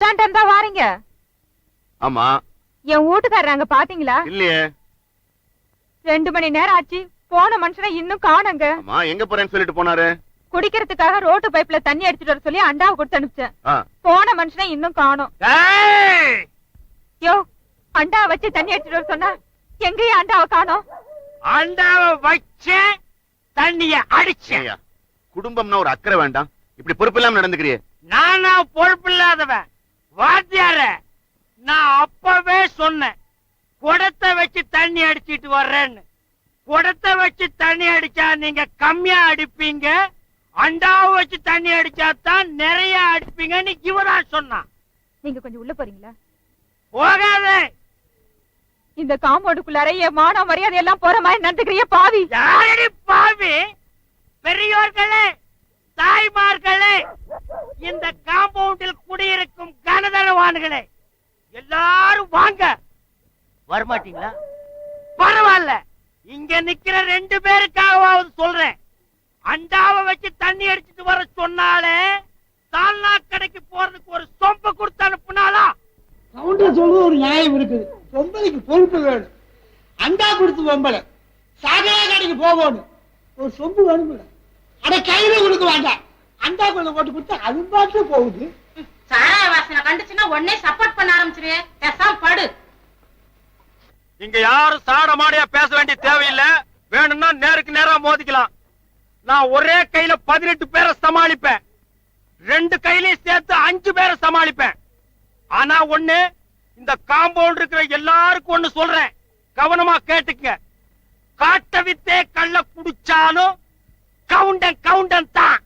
Time தான் வாரீங்க. ஆமா. என் வீட்டுக்காரர் அங்க பாத்தீங்களா? இல்லையே. ரெண்டு மணி நேரம் ஆச்சு. போன மனுஷனை இன்னும் காணுங்க. ஆமா எங்க போறேன்னு சொல்லிட்டு போனாரு? குடிக்கிறதுக்காக ரோட்டு பைப்ல தண்ணி அடிச்சிட்டு வர சொல்லி அண்டாவை கொடுத்து அனுப்பிச்சேன். போன மனுஷனை இன்னும் காணோம். ஏய்! யோ அண்டா வச்சு தண்ணி அடிச்சிட்டு வர சொன்னா எங்கேயும் அண்டாவை காணோம். அண்டாவ வச்சேன் தண்ணிய அடிச்சேன். குடும்பம்னா ஒரு அக்கறை வேண்டாம். இப்படி பொறுப்பு இல்லாம நடந்துக்கிறியே நானா பொறுப்பில்லாதவன் வாத்தியார நான் அப்பவே சொன்னேன் குடத்தை வச்சு தண்ணி அடிச்சிட்டு வர்றேன்னு. குடத்தை வச்சு தண்ணி அடிச்சா நீங்க கம்மியா அடிப்பீங்க அண்டாவை வச்சு தண்ணி அடிச்சா தான் நிறைய அடிப்பீங்கன்னு இவதான் சொன்னான். நீங்க கொஞ்சம் உள்ள போறீங்களா? போகாதே. இந்த காம்பவுண்டுக்குள்ளார என் மான மரியாதை எல்லாம் போற மாதிரி நடந்துக்கிறிய பாவி. யாரடி பாவி? பெரியோர்களே தாய்மார்களே இந்த காம்பவுண்டில் குடியிருக்கும் கனதனவான்களே எல்லாரும் வாங்க. வரமாட்டீங்களா? பரவாயில்ல. இங்க நிக்கிற ரெண்டு பேருக்காகவாவது சொல்றேன். அண்டாவை வச்சு தண்ணி அடிச்சிட்டு வர சொன்னாலே சால்னா கடைக்கு போறதுக்கு ஒரு சொம்ப கொடுத்து அனுப்புனாலா கவுண்டர் சொல்றது ஒரு நியாயம் இருக்குது. பொம்பளைக்கு பொறுப்பு வேணும். அண்டா கொடுத்து பொம்பளை. சாகரா கடைக்கு போகணும். ஒரு சொம்பு வேணும் அட கையில கொடுக்க வேண்டாம். அண்டா கொள்ள போட்டு கொடுத்தா அது பாட்டு போகுது. சாராய வாசனை கண்டுச்சுன்னா உடனே சப்போர்ட் பண்ண ஆரம்பிச்சிருவேன் பேசாம படு. இங்க யாரும் சாட மாடியா பேச வேண்டிய தேவையில்லை. வேணும்னா நேருக்கு நேரா மோதிக்கலாம். நான் ஒரே கையில பதினெட்டு பேரை சமாளிப்பேன். ரெண்டு கையிலயும் சேர்த்து அஞ்சு பேரை சமாளிப்பேன். ஆனா ஒண்ணு இந்த காம்பவுண்ட் இருக்கிற எல்லாருக்கும் ஒண்ணு சொல்றேன். கவனமா கேட்டுக்க காட்ட வித்தே கள்ள குடிச்சாலும் கவுண்டன் கவுண்டன் தான்.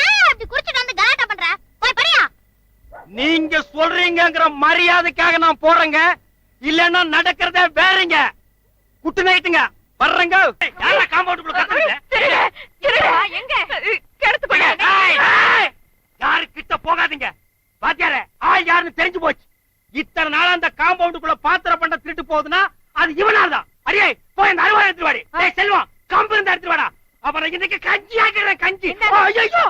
ஏன் அப்படி குடிச்சிட்டு வந்து கலாட்டா பண்ற? போய் படியா நீங்க சொல்றீங்கங்கிற மரியாதைக்காக நான் போறேங்க. இல்லன்னா நடக்கிறதே வேறங்க. குட்டு நைட்டுங்க. வர்றேங்க. யாரா காம்பவுண்டுக்குள்ள கத்துறீங்க? எங்க? கெடுத்து யாரு கிட்ட போகாதீங்க. பாத்தியார ஆள் யாருன்னு தெரிஞ்சு போச்சு. இத்தனை நாளா அந்த காம்பவுண்டுக்குள்ள பாத்திர பண்ண திருட்டு போகுதுன்னா அது இவனால தான் அடியே போய் அந்த அருவாள் எடுத்து வாடி. செல்வம் கம்பு இருந்தா எடுத்து வாடா. அப்புறம் இன்னைக்கு கஞ்சி ஆக்குறேன் கஞ்சி. ஐயோ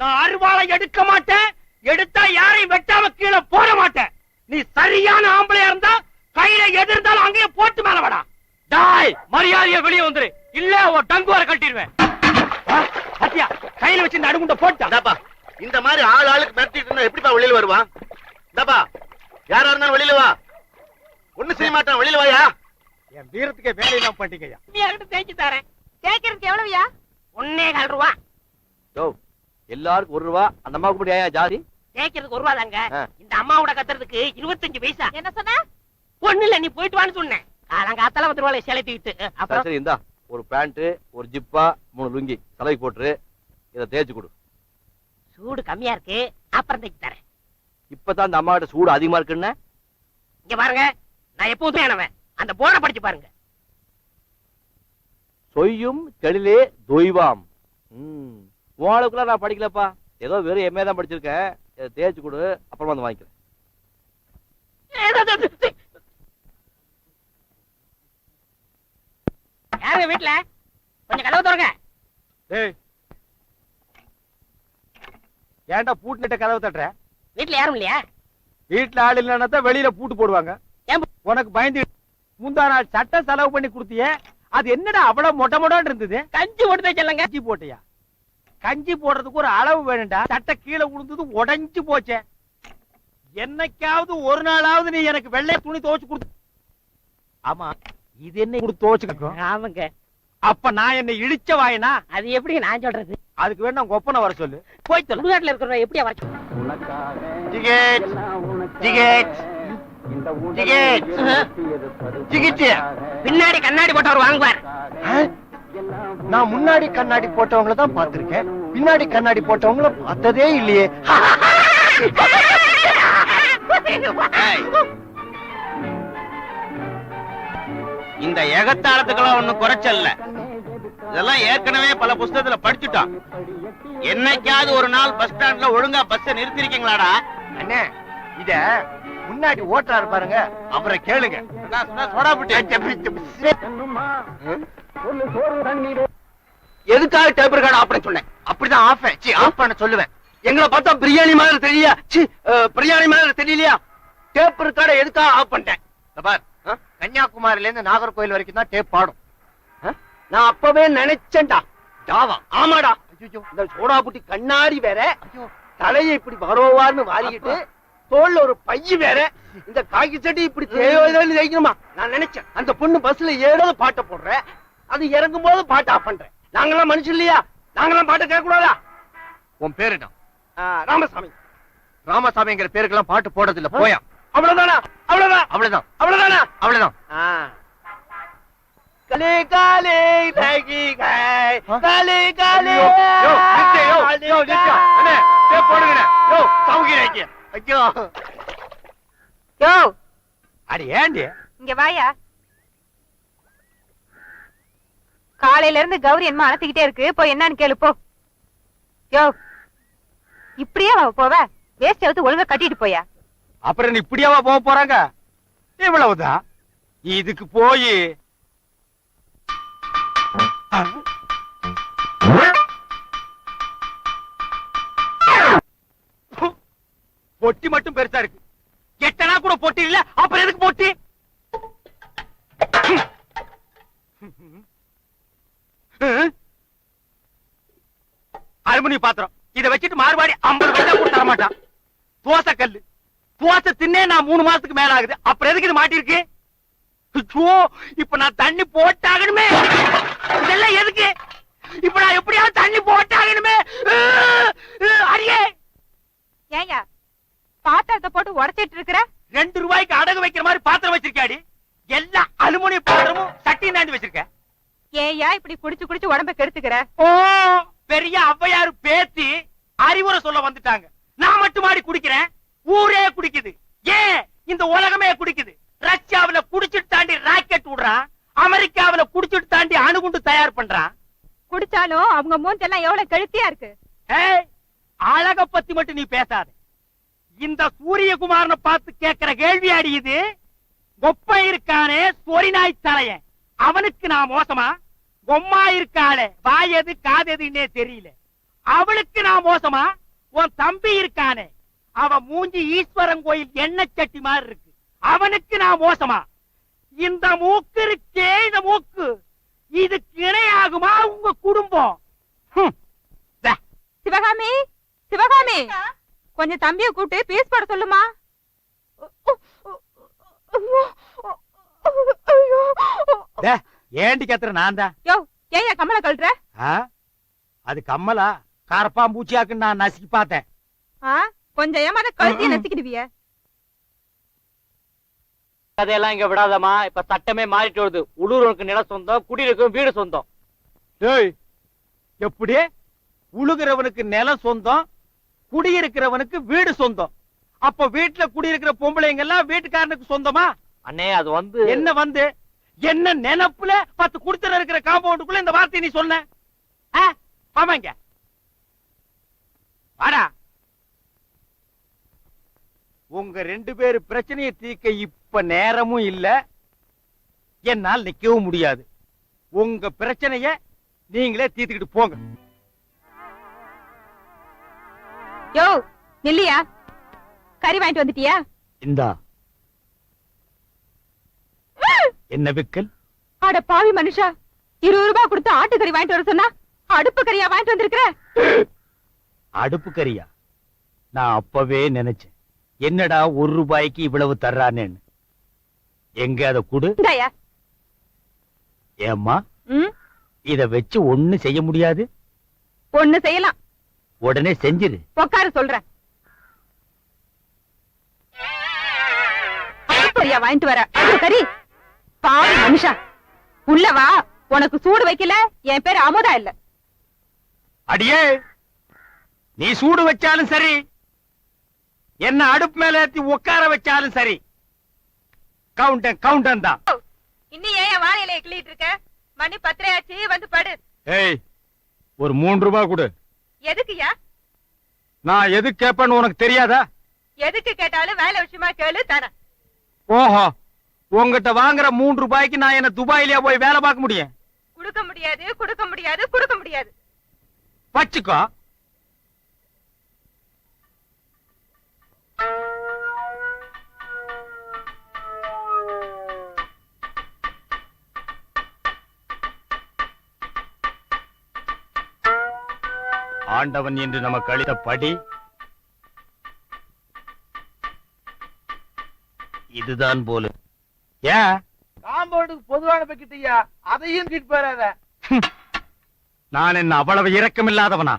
நான் அருவாளை எடுக்க மாட்டேன். எடுத்தா யாரையும் வெட்டாம கீழே போட மாட்டேன். நீ சரியான ஆம்பளையா இருந்தா கையில எது இருந்தாலும் அங்கேயே போட்டு மேல வாடா. டாய் மரியாதைய வெளியே வந்துரு. இல்ல ஒரு டங்குவார கட்டிடுவேன் பாத்தியா? கையில வச்சு இந்த அடுகுண்ட இந்தாப்பா இந்த மாதிரி ஆள் ஆளுக்கு மிரட்டிட்டு இருந்தா எப்படிப்பா வெளியில வருவான் இந்தாப்பா யாரா இருந்தாலும் வெளியில வா. ஒண்ணு செய்ய மாட்டான் வெளியில வாயா? என் வீரத்துக்கே வேலை இல்லாம பண்ணிட்டீங்க என்கிட்ட தேய்ச்சி தரேன்? கேட்கறதுக்கு எவ்வளவுயா ஒன்னே கால் ரூபா. எல்லாருக்கும் ஒரு ரூபா. அந்த அம்மாவுக்கு ஏன் ஜாதி? தேய்க்கிறதுக்கு ஒரு ரூபா தாங்க. இந்த அம்மாவோட கத்துறதுக்கு இருபத்தஞ்சு பைசா. என்ன சொன்ன? ஒண்ணு இல்ல நீ போயிட்டு வான்னு சொன்னேன். காலங்காத்தால வந்து ரூபாய் செலுத்திக்கிட்டு சரி, அப்புறம்? சரி இந்தா. ஒரு பேண்ட் ஒரு ஜிப்பா மூணு லுங்கி. தலைக்கு போட்டுரு. இதை தேய்ச்சு கொடு. சூடு கம்மியா இருக்கு. அப்புறம் தேய்ச்சி தரேன். இப்பதான் அந்த அம்மா கிட்ட சூடு அதிகமா இருக்குன்னு? இங்க பாருங்க. நான் எப்போதுமே ஆனவன். அந்த போர்டை படிச்சு பாருங்க. சொய்யும் தெளிலே தொய்வாம். ம். உங்களுக்குள்ள நான் படிக்கலப்பா. ஏதோ வெறும் எம்ஏ தான் படிச்சிருக்கேன். தேய்ச்சு கொடு அப்புறமா வந்து வாங்கிக்கிறேன். யாருங்க வீட்டுல கொஞ்சம் கதவு திறங்க. ஏய் ஏன்டா பூட்டுட்ட கதவை தட்டுற? வீட்டுல யாரும் இல்லையா? வீட்டுல ஆள் இல்லைன்னா தான் வெளியில பூட்டு போடுவாங்க. ஏன் உனக்கு பயந்து முந்தா நாள் சட்டை செலவு பண்ணி கொடுத்தியே அது என்னடா அவ்வளவு மொட்டை மொட்டான்னு இருந்தது? கஞ்சி போட்டு தான் சொல்லுங்க கஞ்சி போட்டியா? கஞ்சி போடுறதுக்கு ஒரு அளவு வேணும்டா. சட்டை கீழே விழுந்தது உடைஞ்சு போச்சே. என்னைக்காவது ஒரு நாளாவது நீ எனக்கு வெள்ளை துணி துவைச்சு கொடுத்து ஆமா இது என்ன கொடுத்து துவைச்சுக்கோ ஆமாங்க. அப்ப நான் என்ன இழிச்ச வாயினா? அது எப்படி நான் சொல்றது? அதுக்கு வேணா உங்க ஒப்பனை வர சொல்லு. போய் சுடுகாட்டுல இருக்கிற எப்படியா வர டிக்கெட் பின்னாடி கண்ணாடி போட்டவர் வாங்குவார். நான் முன்னாடி கண்ணாடி போட்டவங்கள தான் பார்த்திருக்கேன். பின்னாடி கண்ணாடி போட்டவங்கள பார்த்ததே இல்லையே. இந்த எகத்தாளத்துக்கெல்லாம் ஒண்ணும் குறைச்சல்ல. இதெல்லாம் ஏற்கனவே பல புஸ்தகத்துல படிச்சுட்டோம். என்னைக்காவது ஒரு நாள் பஸ் ஸ்டாண்ட்ல ஒழுங்கா பஸ் நிறுத்திருக்கீங்களாடா? அண்ணே இத முன்னாடி ஓட்டுறாரு பாருங்க. அப்புறம் கேளுங்க. சோடா புட்டி எதுக்காக டேபிள் கார்டு ஆப்பரேட் சொன்னேன்? அப்படிதான் ஆஃப் சி ஆஃப் பண்ண சொல்லுவேன். எங்களை பார்த்தா பிரியாணி மாதிரி தெரியலையா? சி பிரியாணி மாதிரி தெரியலையா? டேப் இருக்காட எதுக்காக ஆஃப் பண்ணிட்டேன்? பார் கன்னியாகுமரியில இருந்து நாகர்கோயில் வரைக்கும் தான் டேப் பாடும். நான் அப்பவே நினைச்சேன்டா. டாவா ஆமாடா. ஐயோ இந்த சோடா புட்டி கண்ணாடி வேற. தலையை இப்படி வரோவான்னு வாரிக்கிட்டு தோல்ல ஒரு பைய வேற. இந்த காக்கி சட்டி இப்படி தேவையில்லைன்னு தைக்கணுமா நான் நினைச்சேன். அந்த பொண்ணு பஸ்ல ஏறோது பாட்டை போடுறேன் அது இறங்கும் போது பாட்டு ஆஃப் பண்றேன். நாங்களாம் மனுஷன் இல்லையா? நாங்களாம் பாட்டை கேட்க கூடாதா உன் பேரு என்ன? ஆ, ராமசாமி. ராமசாமிங்கிற பேருக்கெல்லாம் பாட்டு போடுறது இல்ல போயா? அவ்வளவுதானா? அவ்வளவுதான். அவ்வளவுதான்? அவ்வளவுதானா. அவ்வளவுதான் கலே காலே காய் காலே காலே யோ நித்யா யோ யோ நித்யா அண்ணே யோ ஐயோ. யோ. அடி ஏண்டி? இங்க வாயா. காலையில இருந்து கௌரி என்னமா அனத்திக்கிட்டே இருக்கு. போய் என்னன்னு கேளு போ. யோ இப்படியே போவ? வேஸ்ட் எடுத்து ஒழுங்கா கட்டிட்டு போயா? அப்புறம் இப்படியாவா போக போறாங்க? இவ்வளவுதான். இதுக்கு போய் பொட்டி மட்டும் பெருசா இருக்கு. எட்டனா கூட பொட்டி இல்ல அப்புறம் எதுக்கு பொட்டி? பாத்திரம். இத வச்சுட்டு மார்வாடி ஐம்பது பைசா கூட தர மாட்டான். தோசை கல்லு. தோசை தின்னே நான் மூணு மாசத்துக்கு மேல ஆகுது. அப்புறம் எதுக்கு இது மாட்டிருக்கு இப்ப நான் தண்ணி போட்டாகணுமே. இதெல்லாம் எதுக்கு? இப்ப நான் எப்படியாவது தண்ணி போட்டாகணுமே. அடியே. ஏயா பாத்திரத்தை போட்டு உடைச்சிட்டு இருக்கிற? ரெண்டு ரூபாய்க்கு அடகு வைக்கிற மாதிரி பாத்திரம் வச்சிருக்காடி எல்லா அலுமினிய பாத்திரமும் சட்டியும் தாண்டி வச்சிருக்க. ஏயா இப்படி குடிச்சு குடிச்சு உடம்ப கெடுத்துக்கிற? ஓ பெரிய ஔவையார் பேத்தி அறிவுரை சொல்ல வந்துட்டாங்க. நான் மட்டும் மாடி குடிக்கிறேன். ஊரே குடிக்குது. ஏன்? இந்த உலகமே குடிக்குது. ரஷ்யாவுல குடிச்சிட்டு தாண்டி ராக்கெட் விடுறான் அமெரிக்காவுல குடிச்சிட்டு தாண்டி அணுகுண்டு தயார் பண்றான் குடிச்சாலும் அவங்க மூஞ்செல்லாம் எவ்வளவு கெழுத்தியா இருக்கு? அழக பத்தி மட்டும் நீ பேசாத. இந்த சூரியகுமாரனை பார்த்து கேட்கிற கேள்வி அடி இது. ஒப்ப இருக்கானே சொரிநாய் தலையன். அவனுக்கு நான் மோசமா? பொம்மா இருக்காளே வாயது காதெதுன்னே தெரியல அவளுக்கு நான் மோசமா உன் தம்பி இருக்கானே அவ மூஞ்சி ஈஸ்வரன் கோயில் எண்ணெய் சட்டி மாதிரி இருக்கு அவனுக்கு நான் மோசமா இந்த மூக்கு இருக்கே இந்த மூக்கு இதுக்கு இணையாகுமா உங்க குடும்பம். சிவகாமி சிவகாமி கொஞ்சம் தம்பிய கூப்பிட்டு பீஸ் போட சொல்லுமா டே, ஏண்டி கத்துற நான் தான். யோ ஏயா கமல கழட்டுற? அது கம்மலா? கரப்பாம்பூச்சியாக்குன்னு நான் நசுக்கி பார்த்தேன். ஆ? கொஞ்சம் ஏமாத கழுத்திய நசுக்கிடுவிய? கதையெல்லாம் இங்க விடாதம்மா. இப்ப சட்டமே மாறிட்டு வருது. உள்ளூருக்கு நிலம் சொந்தம் குடியிருக்கும் வீடு சொந்தம். டேய் எப்படி? உழுகிறவனுக்கு நிலம் சொந்தம் குடியிருக்கிறவனுக்கு வீடு சொந்தம். அப்ப வீட்டுல குடியிருக்கிற பொம்பளைங்க எல்லாம் வீட்டுக்காரனுக்கு சொந்தமா? அண்ணே அது வந்து என்ன வந்து? என்ன நினைப்புல பத்து குடுத்தர இருக்கிற காம்பவுண்டுக்குள்ள இந்த வார்த்தையை நீ சொன்ன? ஆமாங்க. வாடா. உங்க ரெண்டு பேரு பிரச்சனையை தீர்க்க இப்ப நேரமும் இல்ல. என்னால் நிக்கவும் முடியாது. உங்க பிரச்சனைய நீங்களே தீர்த்துக்கிட்டு போங்க. யோ நில்லியா? கறி வாங்கிட்டு வந்துட்டியா? இந்தா. என்ன விக்கல்? அட பாவி மனுஷா இருபது ரூபாய் கொடுத்து ஆட்டுக்கறி வாங்கிட்டு வர சொன்னா அடுப்பு கறியா வாங்கிட்டு வந்திருக்கிற? அடுப்பு கறியா? நான் அப்பவே நினைச்சேன். என்னடா ஒரு ரூபாய்க்கு இவ்வளவு தர்றானேன்னு. எங்க அத குடு. ஏம்மா? இத வச்சு ஒண்ணு செய்ய முடியாது? ஒண்ணு செய்யலாம். உடனே செஞ்சிரு. உக்கார சொல்றேன் வாங்கிட்டு வர. கறி. பாவி மனுஷா. உள்ள வா. உனக்கு சூடு வைக்கல. என் பேரு அமுதா இல்ல. அடியே நீ சூடு வச்சாலும் சரி என்ன அடுப்பு மேல ஏத்தி உட்கார வச்சாலும் சரி. கவுண்டன் கவுண்டன் தான். இன்னும் ஏன் வாழையில கிள்ளிட்டு இருக்க? மணி பத்திரையாச்சு வந்து படு. ஏய் ஒரு மூன்று ரூபாய் கொடு. எதுக்குயா நான் எது கேட்பேன்னு உனக்கு தெரியாதா? எதுக்கு கேட்டாலும் வேலை விஷயமா கேளு தரேன் ஓஹோ உங்ககிட்ட வாங்குற மூன்று ரூபாய்க்கு நான் என்ன துபாயிலேயே போய் வேலை பார்க்க முடியும்? குடுக்க முடியாது குடுக்க முடியாது குடுக்க முடியாது. வச்சுக்கோ. ஆண்டவன் என்று நமக்கு அளித்த படி இதுதான் போல. ஏன் காம்பவுண்டுக்கு பொதுவான பக்கிட்டியா அதையும் தூக்கிட்டு போறாத. நான் என்ன அவ்வளவு இரக்கமில்லாதவனா?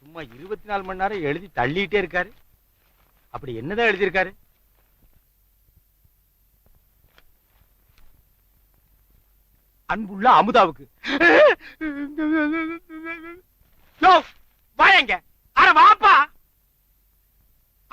சும்மா இருபத்தி நாலு மணி நேரம் எழுதி தள்ளிட்டே இருக்காரு. அப்படி என்னதான் எழுதியிருக்காரு? அன்புள்ள அமுதாவுக்கு. வாயங்க. அட வாப்பா.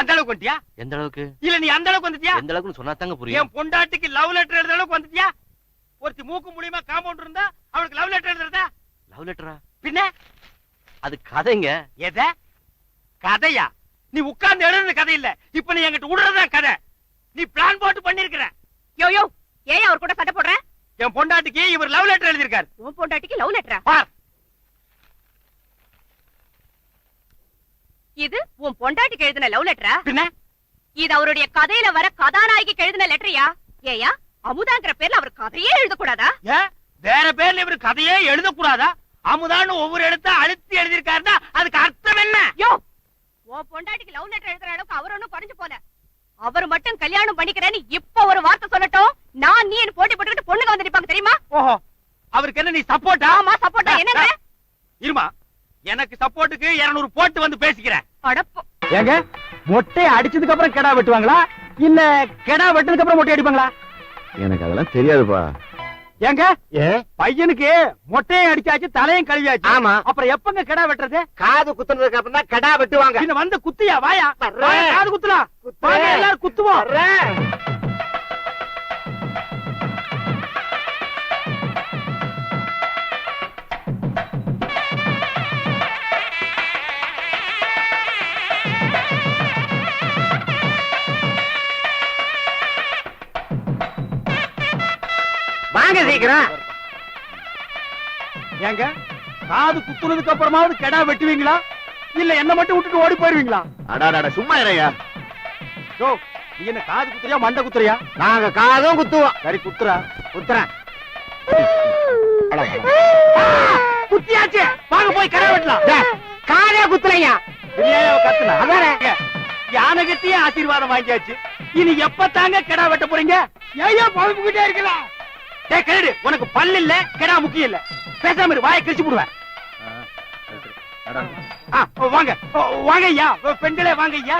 அந்த அளவுக்கு வந்துட்டியா? எந்த அளவுக்கு? இல்ல நீ அந்த அளவுக்கு வந்துட்டியா? எந்த அளவுக்கு சொன்னா தாங்க புரியும். என் பொண்டாட்டிக்கு லவ் லெட்டர் எழுதுற அளவுக்கு வந்துட்டியா? ஒருத்தி மூக்கு மூலியமா காம்பவுண்ட் இருந்தா அவளுக்கு லவ் லெட்டர் எழுதுறதா? லவ் லெட்டரா பின்ன? அது கதைங்க. எத? கதையா? நீ உட்கார்ந்து எழுதுற கதை இல்ல. இப்ப நீ என்கிட்ட விடுறதா கதை. நீ பிளான் போட்டு பண்ணிருக்கிற. யோ யோ ஏன் அவர் கூட சண்டை போடுற? என் பொண்டாட்டிக்கு இவர் லவ் லெட்டர் எழுதியிருக்காரு. உன் பொண்டாட்டிக்கு லவ் லெட்டரா பார். இது உன் பொண்டாட்டிக்கு எழுதின லவ் லெட்டரா இது அவருடைய கதையில வர கதாநாயகிக்கு எழுதின லெட்டரியா ஏயா அமுதாங்கிற பேர்ல அவர் கதையே எழுதக்கூடாதா? வேற பேர்ல இவர் கதையே எழுதக்கூடாதா? அமுதான்னு ஒவ்வொரு எழுத்தா அழுத்தி எழுதியிருக்காருன்னா அதுக்கு அர்த்தம் என்ன? யோ உன் பொண்டாட்டிக்கு லவ் லெட்டர் எழுதுற அளவுக்கு அவர் ஒண்ணும் குறைஞ்சு போல அவர் மட்டும் கல்யாணம் பண்ணிக்கிறேன்னு இப்ப ஒரு வார்த்தை சொல்லட்டும். நான் நீ போட்டி போட்டுக்கிட்டு பொண்ணுங்க வந்து நிப்பாங்க தெரியுமா? ஓஹோ அவருக்கு என்ன நீ சப்போர்ட்டா ஆமா சப்போர்ட்டா என்னங்க? இருமா? எனக்கு சப்போர்ட்டுக்கு 200 போட்டு வந்து பேசிக்கிறேன். அடப்போ. ஏங்க மொட்டை அடிச்சதுக்கு அப்புறம் கெடா வெட்டுவாங்களா? இல்ல கெடா வெட்டதுக்கு அப்புறம் மொட்டை அடிப்பாங்களா? எனக்கு அதெல்லாம் தெரியாதுப்பா. ஏங்க பையனுக்கு மொட்டையும் அடிச்சாச்சு தலையும் கழுவியாச்சு. ஆமா. அப்புறம் எப்பங்க கெடா வெட்டுறது? காது குத்துனதுக்கு அப்புறம் தான் கடா வெட்டுவாங்க. வந்து குத்தியா வாயா? காது குத்துலாம் எல்லாரும் குத்துவோம். சீக்கிரம் ஏங்க காது குத்துனதுக்கு அப்புறமாவது கெடா வெட்டுவீங்களா? இல்ல என்ன மட்டும் விட்டுட்டு ஓடி போயிருவீங்களா? அடாடா சும்மா இறையா யோ நீ என்ன காது குத்துறியா மண்டை குத்துறியா? நாங்க காதும் குத்துவோம். சரி குத்துறா குத்துறேன். குத்தியாச்சு. வாங்க போய் கெடா வெட்டலாம். காதே குத்துறையா கத்துனா? அதானே. யானை கட்டியே ஆசீர்வாதம் வாங்கியாச்சு. இனி எப்ப தாங்க கெடா வெட்ட போறீங்க? ஏயா பழப்புக்கிட்டே இருக்கலாம் டேய் கேடு உனக்கு பல்லு இல்ல கெடா முக்கியம் இல்ல. பேசாம இரு வாயை கிழிச்சு போடுவேன். ஆ, வாங்க வாங்க ஐயா பெண்களே வாங்க ஐயா.